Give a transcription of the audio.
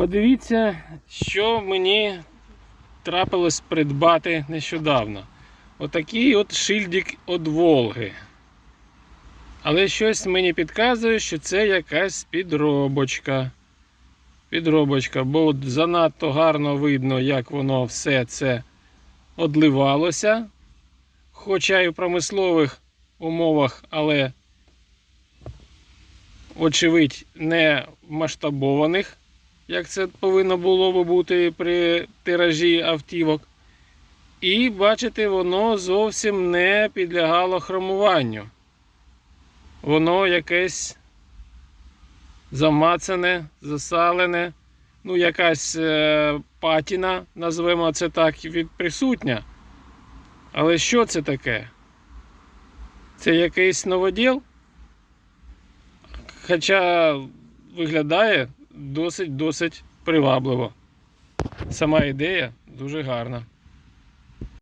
Подивіться, що мені трапилось придбати нещодавно. Отакий от шильдик від Волги. Але щось мені підказує, що це якась підробочка. Підробочка, бо от занадто гарно видно, як воно все це одливалося. Хоча і в промислових умовах, але очевидь не масштабованих, як це повинно було би бути при тиражі автівок. І бачите, воно зовсім не підлягало хромуванню. Воно якесь замацане, засалене, ну, якась е, патіна, назвемо це так, від присутня. Але що це таке? Це якийсь новоділ? Хоча виглядає досить-досить привабливо. Сама ідея дуже гарна.